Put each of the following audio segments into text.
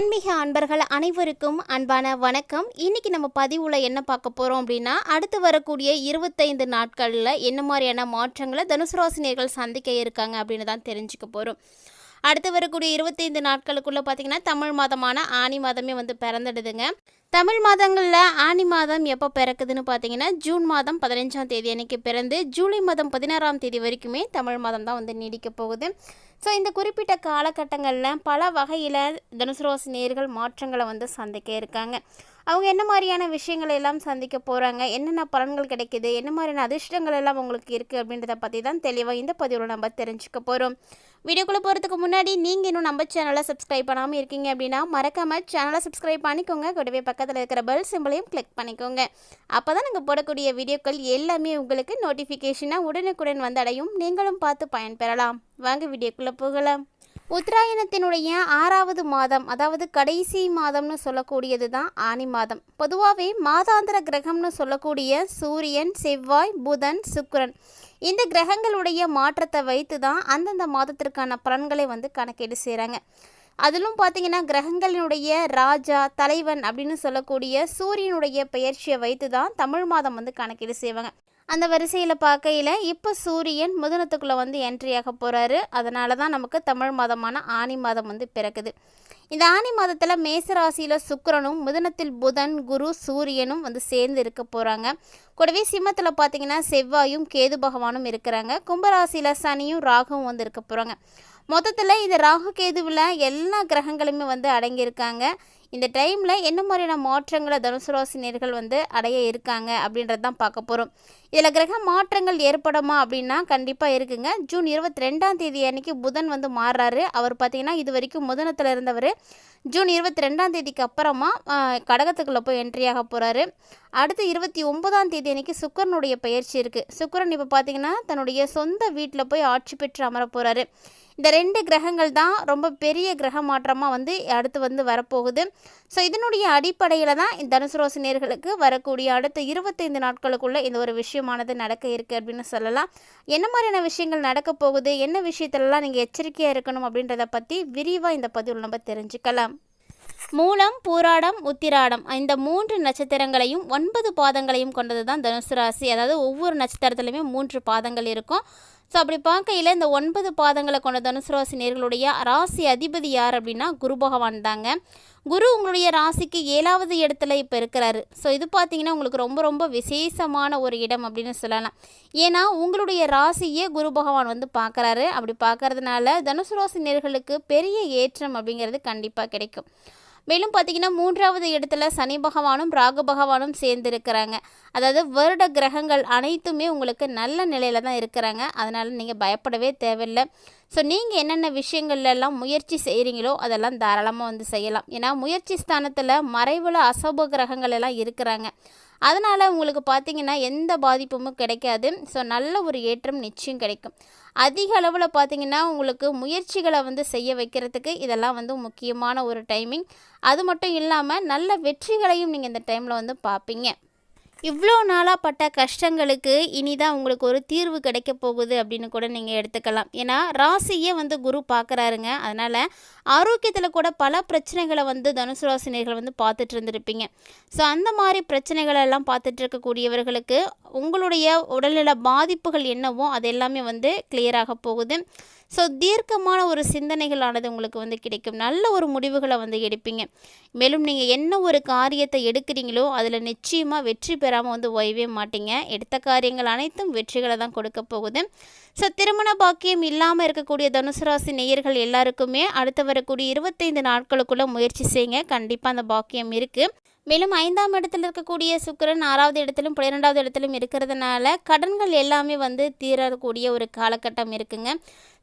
ஆன்மீக அன்பர்கள் அனைவருக்கும் அன்பான வணக்கம். இன்னைக்கு நம்ம பதிவில் என்ன பார்க்க போகிறோம் அப்படின்னா அடுத்து வரக்கூடிய இருபத்தைந்து நாட்களில் என்ன மாதிரியான மாற்றங்களை தனுசு ராசினியர்கள் சந்திக்க இருக்காங்க அப்படின்னு தான் தெரிஞ்சுக்க போகிறோம் அடுத்து வரக்கூடிய இருபத்தைந்து நாட்களுக்குள்ளே பார்த்தீங்கன்னா தமிழ் மாதமான ஆனி மாதமே வந்து பிறந்துடுதுங்க. தமிழ் மாதங்களில் ஆனி மாதம் எப்போ பிறக்குதுன்னு பார்த்தீங்கன்னா ஜூன் மாதம் பதினஞ்சாம் தேதி அன்னைக்கு பிறந்து ஜூலை மாதம் பதினாறாம் தேதி வரைக்குமே தமிழ் மாதம் தான் வந்து நீடிக்க போகுது. ஸோ இந்த குறிப்பிட்ட காலகட்டங்களில் பல வகையில் தனுசு ராசி நேர்கள் மாற்றங்களை வந்து சந்திக்க இருக்காங்க. அவங்க என்ன மாதிரியான விஷயங்களை எல்லாம் சந்திக்க போகிறாங்க என்னென்ன பலன்கள் கிடைக்குது? என்ன மாதிரியான அதிர்ஷ்டங்கள் எல்லாம் உங்களுக்கு இருக்குது அப்படின்றத பற்றி தான் தெளிவாக இந்த பதிவில் நம்ம தெரிஞ்சுக்க போகிறோம் வீடியோக்குள்ளே போகிறதுக்கு முன்னாடி நீங்கள் இன்னும் நம்ம சேனலை சப்ஸ்கிரைப் பண்ணாமல் இருக்கீங்க அப்படின்னா மறக்காமல் சேனலை சப்ஸ்கிரைப் பண்ணிக்கோங்க. கூடவே பக்கத்தில் இருக்கிற பெல் சிம்பிளையும் கிளிக் பண்ணிக்கோங்க. அப்போ தான் நாங்கள் போடக்கூடிய வீடியோக்கள் எல்லாமே உங்களுக்கு நோட்டிஃபிகேஷனாக உடனுக்குடன் வந்தடையும். நீங்களும் பார்த்து பயன்பெறலாம். வாங்க வீடியோக்குள்ளே போகலாம். உத்தராயணத்தினுடைய ஆறாவது மாதம் அதாவது கடைசி மாதம்னு சொல்லக்கூடியது தான் ஆனி மாதம். பொதுவாகவே மாதாந்திர கிரகம்னு சொல்லக்கூடிய சூரியன் செவ்வாய் புதன் சுக்கரன். இந்த கிரகங்களுடைய மாற்றத்தை வைத்து தான் அந்தந்த மாதத்திற்கான பலன்களை வந்து கணக்கீடு செய்கிறாங்க அதிலும் பார்த்தீங்கன்னா கிரகங்களினுடைய ராஜா தலைவன் அப்படின்னு சொல்லக்கூடிய சூரியனுடைய பெயர்ச்சியை வைத்து தான் தமிழ் மாதம் வந்து கணக்கீடு செய்வாங்க. அந்த வரிசையில் பார்க்கையில் இப்போ சூரியன் முதனத்துக்குள்ளே வந்து என்ட்ரி ஆக போகிறாரு அதனால தான் நமக்கு தமிழ் மாதமான ஆனி மாதம் வந்து பிறக்குது. இந்த ஆனி மாதத்தில் மேசராசியில் சுக்கரனும் முதனத்தில் புதன் குரு சூரியனும் வந்து சேர்ந்து இருக்க போகிறாங்க கூடவே சிம்மத்தில் பார்த்தீங்கன்னா செவ்வாயும் கேது பகவானும் இருக்கிறாங்க. கும்பராசியில் சனியும் ராகுவும் வந்து இருக்க போகிறாங்க மொத்தத்தில் இந்த ராகு கேதுவில் எல்லா கிரகங்களுமே வந்து அடங்கியிருக்காங்க. இந்த டைமில் என்ன மாதிரியான மாற்றங்களை தனுசு ராசினியர்கள் வந்து அடைய இருக்காங்க அப்படின்றது தான் பார்க்க போகிறோம் இதில் கிரக மாற்றங்கள் ஏற்படுமா அப்படின்னா கண்டிப்பாக இருக்குங்க. ஜூன் இருபத்தி ரெண்டாம் தேதி அன்னைக்கு புதன் வந்து மாறுறாரு. அவர் பார்த்தீங்கன்னா இது வரைக்கும் முதனத்தில் இருந்தவர். ஜூன் இருபத்தி ரெண்டாம் தேதிக்கு அப்புறமா கடகத்துக்குள்ளே போய் என்ட்ரி ஆக போகிறாரு அடுத்து இருபத்தி ஒன்பதாம் தேதி அன்னைக்கு சுக்கரனுடைய பயிற்சி இருக்குது சுக்கரன் இப்போ பார்த்தீங்கன்னா தன்னுடைய சொந்த வீட்டில் போய் ஆட்சி பெற்று அமர போகிறாரு இந்த ரெண்டு கிரகங்கள் தான் ரொம்ப பெரிய கிரக மாற்றமாக வந்து அடுத்து வந்து வரப்போகுது. ஸோ இதனுடைய அடிப்படையில் தான் இந்த தனுசு ராசி நேர்களுக்கு வரக்கூடிய அடுத்த இருபத்தைந்து நாட்களுக்குள்ளே இந்த ஒரு விஷயமானது நடக்க இருக்குது அப்படின்னு சொல்லலாம். என்ன மாதிரியான விஷயங்கள் நடக்க போகுது? என்ன விஷயத்துலலாம் நீங்கள் எச்சரிக்கையாக இருக்கணும் அப்படின்றத பற்றி விரிவாக இந்த பதிவில் நம்ம தெரிஞ்சுக்கலாம். மூலம் பூராடம் உத்திராடம் இந்த மூன்று நட்சத்திரங்களையும் ஒன்பது பாதங்களையும் கொண்டது தான் தனுசு ராசி. அதாவது ஒவ்வொரு நட்சத்திரத்துலையுமே மூன்று பாதங்கள் இருக்கும். ஸோ அப்படி பார்க்கையில் இந்த ஒன்பது பாதங்களை கொண்ட தனுசு ராசி நேர்களுடைய ராசி அதிபதி யார் அப்படின்னா குரு பகவான் தாங்க. குரு உங்களுடைய ராசிக்கு ஏழாவது இடத்துல இப்போ இருக்கிறாரு. ஸோ இது பார்த்தீங்கன்னா உங்களுக்கு ரொம்ப ரொம்ப விசேஷமான ஒரு இடம் அப்படின்னு சொல்லலாம். ஏன்னா உங்களுடைய ராசியே குரு பகவான் வந்து பார்க்குறாரு. அப்படி பார்க்கறதுனால தனுசு ராசி நேர்களுக்கு பெரிய ஏற்றம் அப்படிங்கிறது கண்டிப்பாக கிடைக்கும். மேலும் பார்த்தீங்கன்னா மூன்றாவது இடத்துல சனி பகவானும் ராகு பகவானும் சேர்ந்துருக்கிறாங்க. அதாவது வருட கிரகங்கள் அனைத்துமே உங்களுக்கு நல்ல நிலையில் தான் இருக்கிறாங்க. அதனால் நீங்கள் பயப்படவே தேவையில்லை. ஸோ நீங்கள் என்னென்ன விஷயங்கள்லாம் முயற்சி செய்கிறீங்களோ அதெல்லாம் தாராளமாக வந்து செய்யலாம். ஏன்னா முயற்சி ஸ்தானத்தில் மறைவில் அசோப கிரகங்கள் எல்லாம் இருக்கிறாங்க. அதனால் உங்களுக்கு பார்த்தீங்கன்னா எந்த பாதிப்பும் கிடைக்காது. ஸோ நல்ல ஒரு ஏற்றம் நிச்சயம் கிடைக்கும். அதிக அளவில் பார்த்தீங்கன்னா உங்களுக்கு முயற்சிகளை வந்து செய்ய வைக்கிறதுக்கு இதெல்லாம் வந்து முக்கியமான ஒரு டைமிங் அது மட்டும் இல்லாமல் நல்ல வெற்றிகளையும் நீங்கள் இந்த டைமில் வந்து பார்ப்பீங்க இவ்வளோ நாளாக பட்ட கஷ்டங்களுக்கு இனிதான் உங்களுக்கு ஒரு தீர்வு கிடைக்க போகுது அப்படின்னு கூட நீங்கள் எடுத்துக்கலாம். ஏன்னா ராசியே வந்து குரு பார்க்குறாருங்க அதனால் ஆரோக்கியத்தில் கூட பல பிரச்சனைகளை வந்து தனுசு ராசினியர்கள் வந்து பார்த்துட்டு இருந்திருப்பீங்க. ஸோ அந்த மாதிரி பிரச்சனைகளெல்லாம் பார்த்துட்டு இருக்கக்கூடியவர்களுக்கு உங்களுடைய உடல்நல பாதிப்புகள் என்னவோ அது எல்லாமே வந்து கிளியராக போகுது. ஸோ தீர்க்கமான ஒரு சிந்தனைகளானது உங்களுக்கு வந்து கிடைக்கும். நல்ல ஒரு முடிவுகளை வந்து எடுப்பீங்க. மேலும் நீங்கள் என்ன ஒரு காரியத்தை எடுக்கிறீங்களோ அதில் நிச்சயமாக வெற்றி பெறாமல் வந்து ஓய்வே மாட்டீங்க. எடுத்த காரியங்கள் அனைத்தும் வெற்றிகளை தான் கொடுக்க போகுது. ஸோ திருமண பாக்கியம் இல்லாமல் இருக்கக்கூடிய தனுசு ராசி நேயர்கள் எல்லாருக்குமே அடுத்து வரக்கூடிய இருபத்தைந்து நாட்களுக்குள்ளே முயற்சி செய்யுங்க. கண்டிப்பாக அந்த பாக்கியம் இருக்குது மேலும் ஐந்தாம் இடத்துல இருக்கக்கூடிய சுக்கிரன் ஆறாவது இடத்திலும் பன்னிரெண்டாவது இடத்திலும் இருக்கிறதுனால கடன்கள் எல்லாமே வந்து தீரக்கூடிய ஒரு காலகட்டம் இருக்குங்க.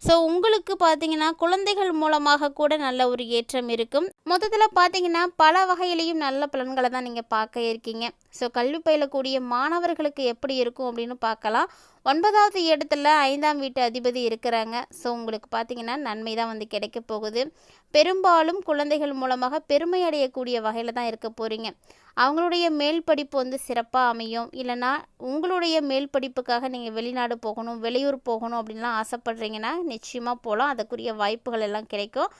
ஸோ உங்களுக்கு பார்த்தீங்கன்னா குழந்தைகள் மூலமாக கூட நல்ல ஒரு ஏற்றம் இருக்கும். மொத்தத்தில் பார்த்தீங்கன்னா பல வகையிலையும் நல்ல பலன்களை தான் நீங்கள் பார்க்க இருக்கீங்க. ஸோ கல்வி பயிலக்கூடிய மாணவர்களுக்கு எப்படி இருக்கும் அப்படின்னு பார்க்கலாம். ஒன்பதாவது இடத்துல ஐந்தாம் வீட்டு அதிபதி இருக்கிறாங்க. ஸோ உங்களுக்கு பார்த்தீங்கன்னா நன்மை தான் வந்து கிடைக்க போகுது. பெரும்பாலும் குழந்தைகள் மூலமாக பெருமை அடையக்கூடிய வகையில் தான் இருக்க போகிறீங்க அவங்களுடைய மேல் படிப்பு வந்து சிறப்பாக அமையும். இல்லைனா உங்களுடைய மேல் படிப்புக்காக நீங்கள் வெளிநாடு போகணும் வெளியூர் போகணும் அப்படின்லாம் ஆசைப்பட்றீங்கன்னா நிச்சயமாக போகலாம் அதுக்குரிய வாய்ப்புகள் எல்லாம் கிடைக்கும்.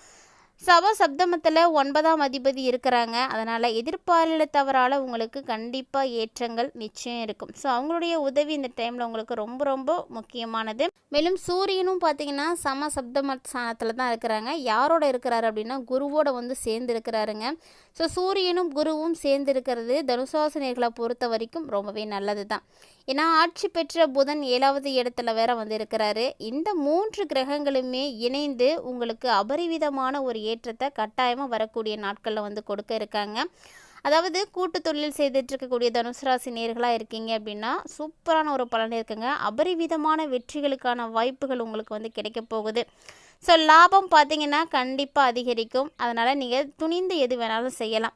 சபா சப்தமத்தில் ஒன்பதாம் அதிபதி இருக்கிறாங்க. அதனால் எதிர்பாலினத்தவரால் உங்களுக்கு கண்டிப்பாக ஏற்றங்கள் நிச்சயம் இருக்கும். ஸோ அவங்களுடைய உதவி இந்த டைமில் உங்களுக்கு ரொம்ப ரொம்ப முக்கியமானது. மேலும் சூரியனும் பார்த்தீங்கன்னா சம சப்தம ஸ்தானத்தில் தான் இருக்கிறாங்க. யாரோட இருக்கிறாரு அப்படின்னா குருவோட வந்து சேர்ந்து இருக்கிறாருங்க ஸோ சூரியனும் குருவும் சேர்ந்து இருக்கிறது தனுசாசனியர்களை பொறுத்த வரைக்கும் ரொம்பவே நல்லது தான் ஏன்னா ஆட்சி பெற்ற புதன் ஏழாவது இடத்துல வேற வந்திருக்கிறாரு. இந்த மூன்று கிரகங்களுமே இணைந்து உங்களுக்கு அபரிவிதமான ஒரு ஏற்றத்தை கட்டாயமாக வரக்கூடிய நாட்களில் வந்து கொடுக்க இருக்காங்க. அதாவது கூட்டு தொழில் செய்துட்டு இருக்கக்கூடிய தனுசு ராசி நேர்களாக இருக்கீங்க அப்படின்னா சூப்பரான ஒரு பலன் இருக்குங்க. அபரிவிதமான வெற்றிகளுக்கான வாய்ப்புகள் உங்களுக்கு வந்து கிடைக்க போகுது. ஸோ லாபம் பார்த்தீங்கன்னா கண்டிப்பாக அதிகரிக்கும். அதனால் நீங்கள் துணிந்து எது வேணாலும் செய்யலாம்.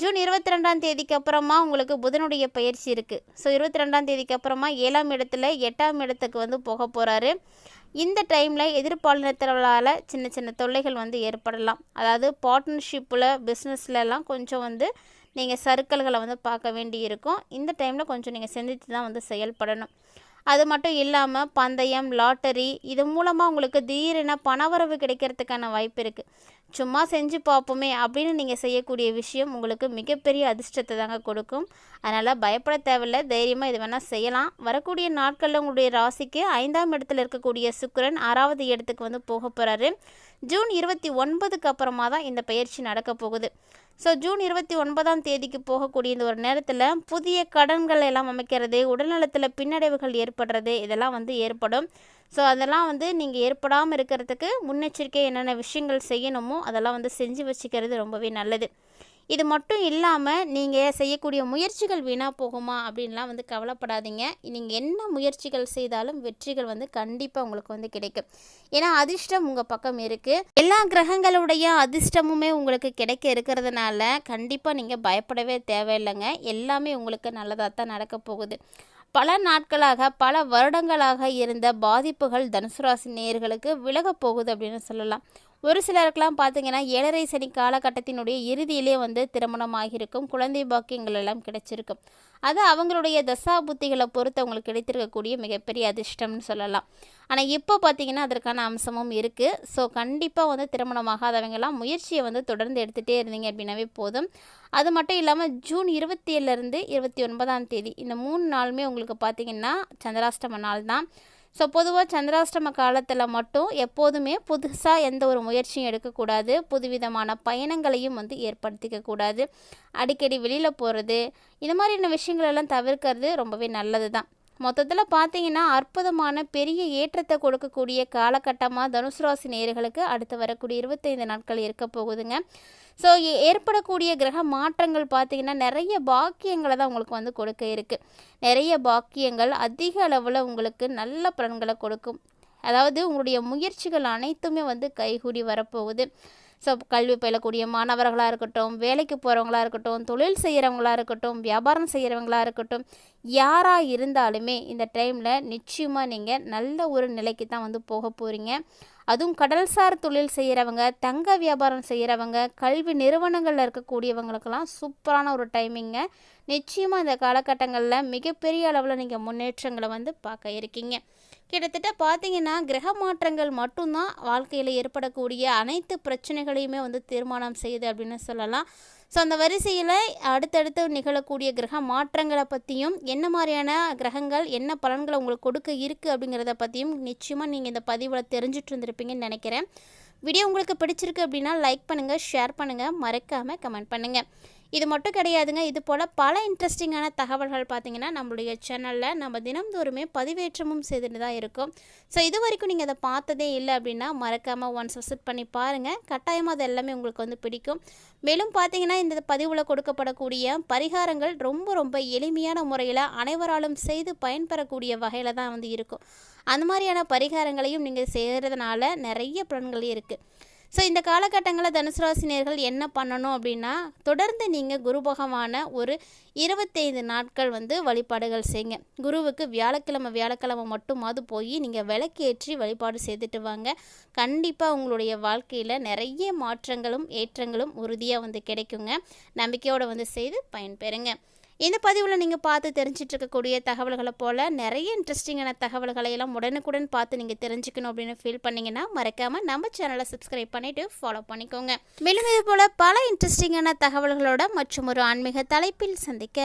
ஜூன் இருபத்தி ரெண்டாம் தேதிக்கு அப்புறமா உங்களுக்கு புதனுடைய பயிற்சி இருக்குது ஸோ இருபத்தி ரெண்டாம் தேதிக்கு அப்புறமா ஏழாம் இடத்துல எட்டாம் இடத்துக்கு வந்து போக போகிறாரு இந்த டைமில் எதிர்பாலினத்தவர்களால் சின்ன சின்ன தொல்லைகள் வந்து ஏற்படலாம். அதாவது பார்ட்னர்ஷிப்பில் பிஸ்னஸ்லலாம் கொஞ்சம் வந்து நீங்கள் சர்க்கிள்களை வந்து பார்க்க வேண்டி இருக்கும். இந்த டைமில் கொஞ்சம் நீங்கள் சிந்தித்து தான் வந்து செயல்படணும். அது மட்டும் இல்லாமல் பந்தயம் லாட்டரி இது மூலமாக உங்களுக்கு திடீரென பணவரவு கிடைக்கிறதுக்கான வாய்ப்பு இருக்குது சும்மா செஞ்சு பார்ப்போமே அப்படின்னு நீங்கள் செய்யக்கூடிய விஷயம் உங்களுக்கு மிகப்பெரிய அதிர்ஷ்டத்தை தாங்க கொடுக்கும். அதனால் பயப்பட தேவையில்லை. தைரியமாக இது வேணால் செய்யலாம். வரக்கூடிய நாட்களில் உங்களுடைய ராசிக்கு ஐந்தாம் இடத்துல இருக்கக்கூடிய சுக்கரன் ஆறாவது இடத்துக்கு வந்து போக போகிறாரு ஜூன் இருபத்தி ஒன்பதுக்கு அப்புறமா தான் இந்த பயிற்சி நடக்க போகுது. ஸோ ஜூன் இருபத்தி ஒன்பதாம் தேதிக்கு போகக்கூடிய இந்த ஒரு நேரத்தில் புதிய கடன்கள் எல்லாம் அமைக்கிறது உடல்நலத்தில் பின்னடைவுகள் ஏற்படுறது இதெல்லாம் வந்து ஏற்படும். ஸோ அதெல்லாம் வந்து நீங்கள் ஏற்படாமல் இருக்கிறதுக்கு முன்னெச்சரிக்கை என்னென்ன விஷயங்கள் செய்யணுமோ அதெல்லாம் வந்து செஞ்சு வச்சுக்கிறது ரொம்பவே நல்லது. இது மட்டும் இல்லாமல் நீங்கள் செய்யக்கூடிய முயற்சிகள் வீணாக போகுமா அப்படின்லாம் வந்து கவலைப்படாதீங்க. நீங்கள் என்ன முயற்சிகள் செய்தாலும் வெற்றிகள் வந்து கண்டிப்பாக உங்களுக்கு வந்து கிடைக்கும். ஏன்னா அதிர்ஷ்டம் உங்கள் பக்கம் இருக்குது எல்லா கிரகங்களுடைய அதிர்ஷ்டமுமே உங்களுக்கு கிடைக்க இருக்கிறதுனால கண்டிப்பாக நீங்கள் பயப்படவே தேவையில்லைங்க. எல்லாமே உங்களுக்கு நல்லதாக தான் நடக்க போகுது. பல நாட்களாக பல வருடங்களாக இருந்த பாதிப்புகள் தனுசு ராசி நேயர்களுக்கு விலகப் போகுது அப்படின்னு சொல்லலாம். ஒரு சிலருக்கெல்லாம் பார்த்தீங்கன்னா ஏழரை சனி காலகட்டத்தினுடைய இறுதியிலே வந்து திருமணம் ஆகியிருக்கும் குழந்தை பாக்கியங்கள் எல்லாம் கிடைச்சிருக்கும். அது அவங்களுடைய தசா புத்திகளை பொறுத்து அவங்களுக்கு கிடைத்திருக்கக்கூடிய மிகப்பெரிய அதிர்ஷ்டம்னு சொல்லலாம். ஆனால் இப்போ பார்த்தீங்கன்னா அதற்கான அம்சமும் இருக்குது ஸோ கண்டிப்பாக வந்து திருமணமாகாதவங்கெல்லாம் முயற்சியை வந்து தொடர்ந்து எடுத்துகிட்டே இருந்தீங்க அப்படின்னாவே போதும். அது மட்டும் இல்லாமல் ஜூன் இருபத்தி ஏழுலேருந்து இருபத்தி ஒன்பதாம் தேதி இந்த மூணு நாளுமே உங்களுக்கு பார்த்தீங்கன்னா சந்திராஷ்டம நாள் தான் ஸோ பொதுவாக சந்திராஷ்டம காலத்தில் மட்டும் எப்போதுமே புதுசாக எந்த ஒரு முயற்சியும் எடுக்கக்கூடாது. புதுவிதமான பயணங்களையும் வந்து ஏற்படுத்திக்க கூடாது. அடிக்கடி வெளியில் போகிறது இந்த மாதிரியான விஷயங்களெல்லாம் தவிர்க்கிறது ரொம்பவே நல்லது தான் மொத்தத்தில் பார்த்தீங்கன்னா அற்புதமான பெரிய ஏற்றத்தை கொடுக்கக்கூடிய காலகட்டமாக தனுசு ராசி நேர்களுக்கு அடுத்து வரக்கூடிய இருபத்தைந்து நாட்கள் இருக்க போகுதுங்க. ஸோ ஏற்படக்கூடிய கிரக மாற்றங்கள் பார்த்தீங்கன்னா நிறைய பாக்கியங்களை தான் உங்களுக்கு வந்து கொடுக்க இருக்குது நிறைய பாக்கியங்கள் அதிக அளவில் உங்களுக்கு நல்ல பலன்களை கொடுக்கும். அதாவது உங்களுடைய முயற்சிகள் அனைத்துமே வந்து கைகூடி வரப்போகுது. ஸோ கல்வி பயிலக்கூடிய மாணவர்களாக இருக்கட்டும் வேலைக்கு போகிறவங்களா இருக்கட்டும் தொழில் செய்கிறவங்களா இருக்கட்டும் வியாபாரம் செய்கிறவங்களாக இருக்கட்டும் யாராக இருந்தாலுமே இந்த டைமில் நிச்சயமாக நீங்கள் நல்ல ஒரு நிலைக்கு தான் வந்து போக போகிறீங்க அதுவும் கடல்சார் தொழில் செய்கிறவங்க தங்க வியாபாரம் செய்கிறவங்க கல்வி நிறுவனங்களில் இருக்கக்கூடியவங்களுக்கெல்லாம் சூப்பரான ஒரு டைமிங்க நிச்சயமாக இந்த காலகட்டங்களில் மிகப்பெரிய அளவில் நீங்கள் முன்னேற்றங்களை வந்து பார்க்க இருக்கீங்க. கிட்டத்தட்ட பார்த்தீங்கன்னா கிரக மாற்றங்கள் மட்டும்தான் வாழ்க்கையில் ஏற்படக்கூடிய அனைத்து பிரச்சனைகளையுமே வந்து தீர்மானம் செய்யுது அப்படின்னு சொல்லலாம். ஸோ அந்த வரிசையில் அடுத்தடுத்து நிகழக்கூடிய கிரக மாற்றங்களை பற்றியும் என்ன மாதிரியான கிரகங்கள் என்ன பலன்களை உங்களுக்கு கொடுக்க இருக்குது அப்படிங்கிறத பற்றியும் நிச்சயமாக நீங்கள் இந்த பதிவில் தெரிஞ்சுட்டு இருந்திருப்பீங்கன்னு நினைக்கிறேன். வீடியோ உங்களுக்கு பிடிச்சிருக்கு அப்படின்னா லைக் பண்ணுங்கள் ஷேர் பண்ணுங்கள் மறக்காமல் கமெண்ட் பண்ணுங்கள் இது மட்டும் கிடையாதுங்க. இது போல் பல இன்ட்ரெஸ்டிங்கான தகவல்கள் பார்த்தீங்கன்னா நம்மளுடைய சேனலில் நம்ம தினம்தோறுமே பதிவேற்றமும் செய்துட்டு தான் இருக்கும். ஸோ இது வரைக்கும் நீங்கள் அதை பார்த்ததே இல்லை அப்படின்னா மறக்காமல் ஒன்ஸ் விசிட் பண்ணி பாருங்கள் கட்டாயமாக அது எல்லாமே உங்களுக்கு வந்து பிடிக்கும். மேலும் பார்த்தீங்கன்னா இந்த பதிவில் கொடுக்கப்படக்கூடிய பரிகாரங்கள் ரொம்ப ரொம்ப எளிமையான முறையில் அனைவராலும் செய்து பயன்பெறக்கூடிய வகையில் தான் வந்து இருக்கும். அந்த மாதிரியான பரிகாரங்களையும் நீங்கள் செய்கிறதுனால நிறைய பலன்கள் இருக்குது ஸோ இந்த காலகட்டங்களில் தனுசு ராசினியர்கள் என்ன பண்ணணும் அப்படின்னா தொடர்ந்து நீங்கள் குரு பகவான ஒரு இருபத்தைந்து நாட்கள் வந்து வழிபாடுகள் செய்யுங்க குருவுக்கு வியாழக்கிழமை வியாழக்கிழமை மட்டுமாவது போய் நீங்கள் விளக்கேற்றி வழிபாடு செய்துட்டு வாங்க. கண்டிப்பாக உங்களுடைய வாழ்க்கையில் நிறைய மாற்றங்களும் ஏற்றங்களும் உறுதியாக வந்து கிடைக்குங்க. நம்பிக்கையோடு வந்து செய்து பயன்பெறுங்க. இந்த பதிவில் நீங்கள் பார்த்து தெரிஞ்சிட்டு இருக்கக்கூடிய தகவல்களை போல் நிறைய இன்ட்ரெஸ்டிங்கான தகவல்களை எல்லாம் உடனுக்குடன் பார்த்து நீங்கள் தெரிஞ்சுக்கணும் அப்படின்னு ஃபீல் பண்ணீங்கன்னா மறக்காமல் நம்ம சேனலை சப்ஸ்கிரைப் பண்ணிவிட்டு ஃபாலோ பண்ணிக்கோங்க. மேலும் இது போல் பல இன்ட்ரெஸ்டிங்கான தகவல்களோட மற்றும் ஒரு ஆன்மீக தலைப்பில் சந்திக்கலாம்.